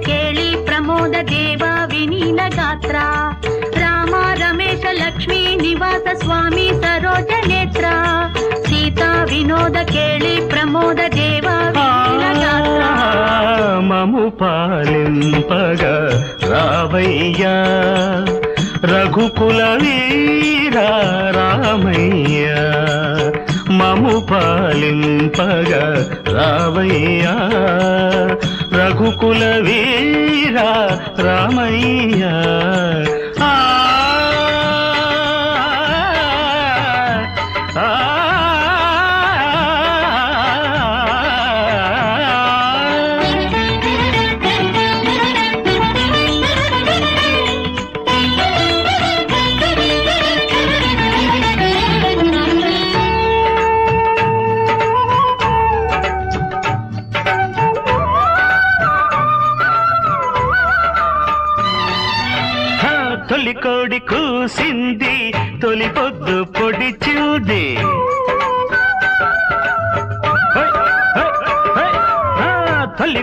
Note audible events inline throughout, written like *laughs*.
ಕೇಳಿ ಪ್ರಮೋದ ದೇವ ವಿನೀಲ ಗಾತ್ರ ರಾಮ ರಮೇಶ ಲಕ್ಷ್ಮೀ ನಿವಾಸ ಸ್ವಾಮಿ ಸರೋಜ ನೇತ್ರ ಸೀತಾ ವಿನೋದ ಕೇಳಿ ಪ್ರಮೋದ ದೇವ ವಿನೀಲ ಗಾತ್ರ మము పాలింపగ రావయ్యా రఘుకుల వీర రామయ్య మము పాలింపగ రావయ్యా. రఘుకుల వీరా రామయ్యా.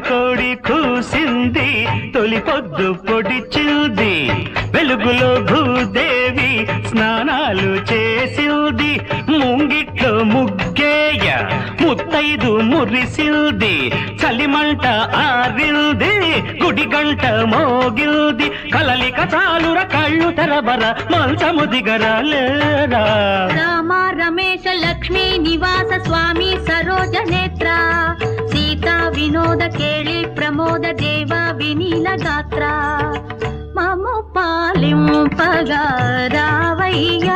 కోడి కూసింది తొలి పొద్దు పొడిచింది. వెలుగులో భూదేవి స్నానాలు చేసింది. ముంగిట్లో ముగ్గేయ ముత్తైదు మురిసింది. చలిమంట ఆరింది గుడిగంట మోగింది. కలలిక చాలుర కళ్ళు తెరబర మంచము దిగరాలేరా. రామ రమేశ లక్ష్మీ నివాస స్వామి సరోజ నేత్ర. ಸೀತಾ ವಿನೋದ ಕೇಳಿ ಪ್ರಮೋದ ದೇವ ವಿನೀಲ ಗಾತ್ರ ಮಮ ಪಾಲಿಂಪಗ ರಾವಯ್ಯ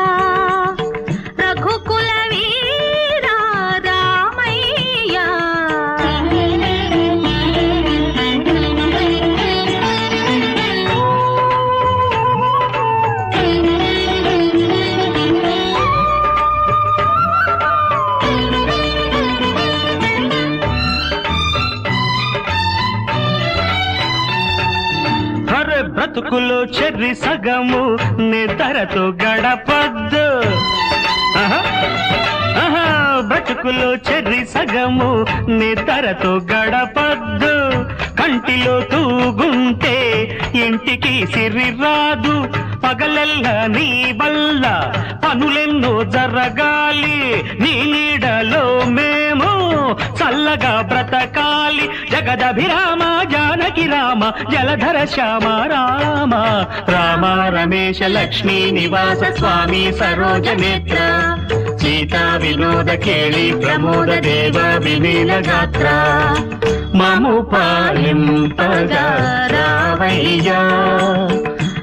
బ్రతుకులో చెర్రి సగము నే తరతో గడపద్దు. ఆహా, ఆహా, బ్రతుకులో చెర్రి సగము నే తరతో గడపద్దు. కంటిలో తూగుంటే ఇంటికి సిరి రాదు పగలెల్లా నీ వల్ల పనులెన్నో జరగాలి. నీ నీడలో మేము చల్లగా బ్రతకాలి. జగదభిరామ జానకి రామ జలధర శ్యామ రామ. రామ రమేశ లక్ష్మీ నివాస స్వామి సరోజ నేత్ర. సీతా వినోద కేళి ప్రమోద దేవ వినీల గాత్ర. మము పాలింపగా రావయ్యా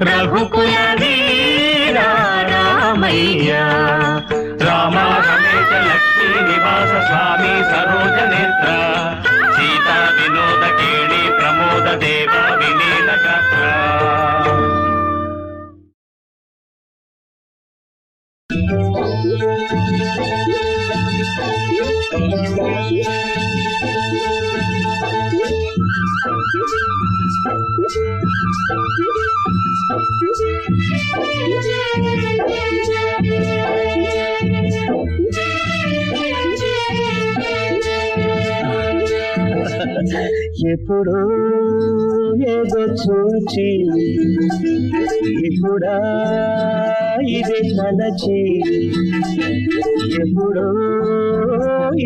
రఘుకుల వీరా రామయ్య రామ రమేశ లక్ష్మీ నివాస స్వామి సరోజ నేత్ర సీతా వినోద కేళి ప్రమోద దేవ వినీల గాత్ర ఎప్పుడో ఏదో చూచి ఇప్పుడా ఇది తలచి ఎప్పుడో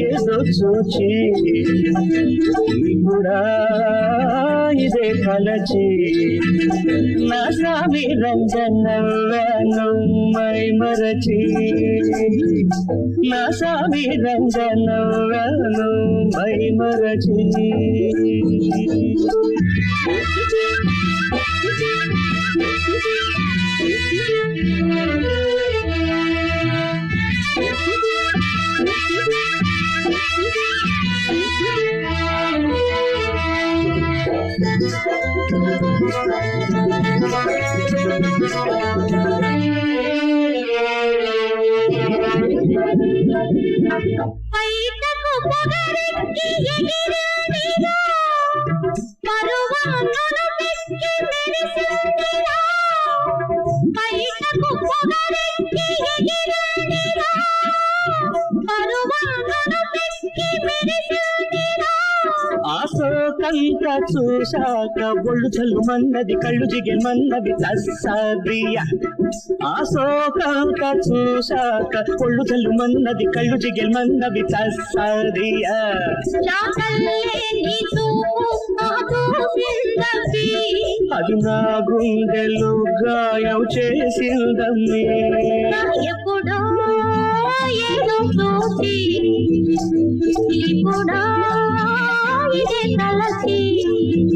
ఏదో చూచి ఇప్పుడా ఇదే కలచి నా స్వామి రంజనవ్వను మై మరచి. నా స్వామి రంజనవ్వను మై మరచి. *laughs* பைத்த குப்பகருக்கு எதிரே బాగా చూశాక ఒళ్ళు చల్లు మన్నది కళ్ళు జిగిల్ మన్నవి తస్సాదియ ఆ చూశాక ఒళ్ళు చల్లు మన్నది కళ్ళు జిగిల్ మన్నవి తస్సాదియ అది నా గుండెలు గాయం చేసిందమ్మి. ఎప్పుడో ఏదో చూసి ఇప్పుడు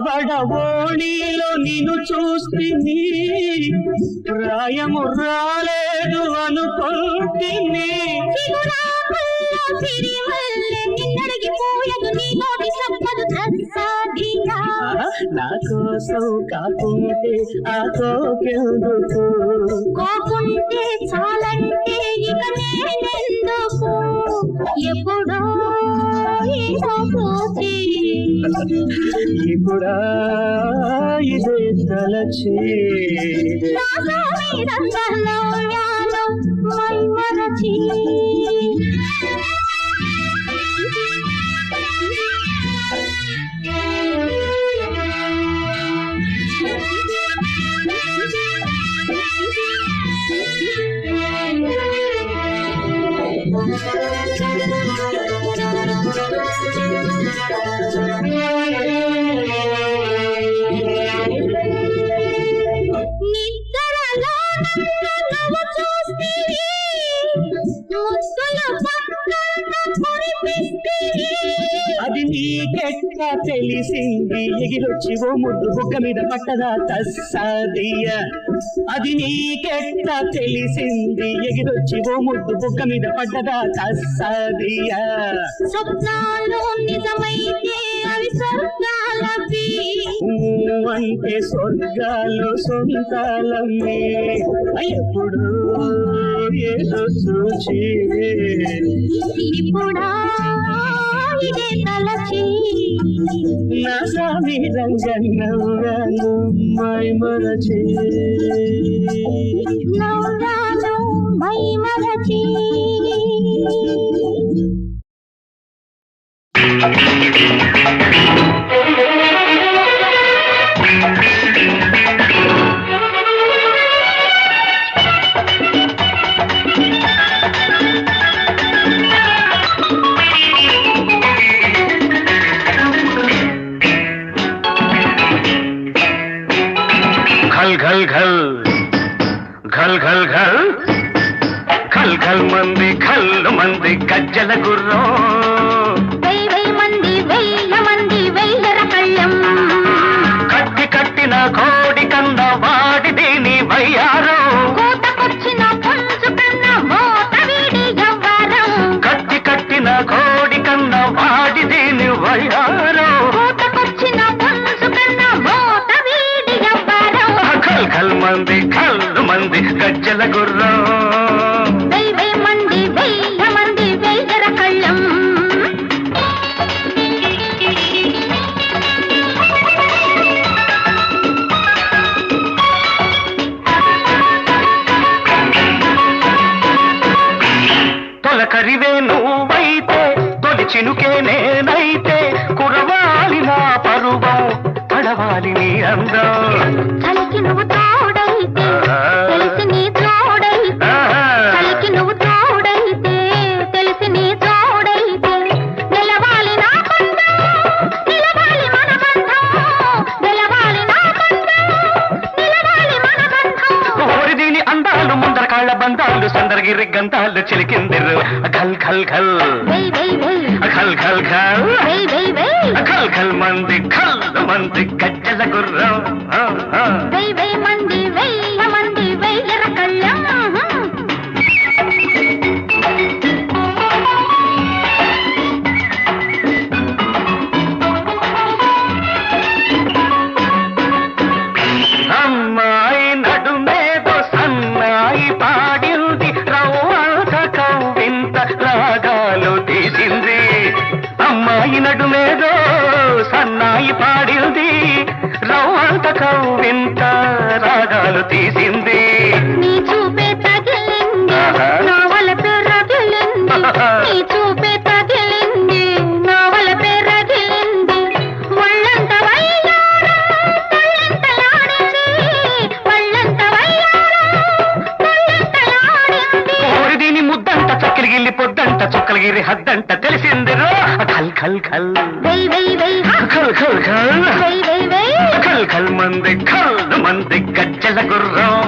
కబడ ఓణిలో నిన్ను చూస్తుంది రాయము రాలేదు అనుకుంటుంది నా కాకుంటే ఆ చాలంటే ఇక నేనెందుకు? ఎప్పుడో ఇప్పుడా ఇదే తలచి Thank you. అది నీకెక్క తెలిసింది. ఎగిరొచ్చి ఓ ముద్దు బుగ్గ మీద పట్టదా తస్సాదియ అది నీకెట్లా తెలిసింది? ఎగిరొచ్చి ఓ ముద్దు బుగ్గ మీద పడ్డదా తస్సాదియ స్వప్నాలు నిజమైతే అవి స్వర్గాలవి. అంటే స్వర్గాలు సొంతాలమ్మే. ఎప్పుడు ఏదో చూచి ఇప్పుడా నావిడే తలచి నాసావి రంగన్నవ్వాను మై మరచి నవ్వ బంధాలు సందరగిరి గంధాలు చిలికిందిరు. ఖల్ ఖల్ ఖల్ వెయ్ వెయ్ వెయ్ ఖల్ ఖల్ ఖల్ వెయ్ వెయ్ వెయ్ ఖల్ ఖల్ మంది ఖల్ మంది గజ్జల గుర్రం. పరువాలు తీసింది. నీ చూపే తగిలింది. ఆహా. నా వలపే రగిలింది. నీ చూపే తగిలింది. నా వలపే రగిలింది. ఒళ్ళంత వయ్యారం తొళ్ళెంతలాడింది ఒళ్ళంత వయ్యారం తొళ్ళెంతలాడింది ఓరి దీని ముద్దంట చక్కలిగిల్లి పొద్దంట చుక్కలగిరి హద్దంట తెలిసింది రో. ఖల్ ఖల్ ఖల్. ఖల్ ఖల్ ఖల్. ఖల్ ఖల్ మంది ఖల్ గుర్రం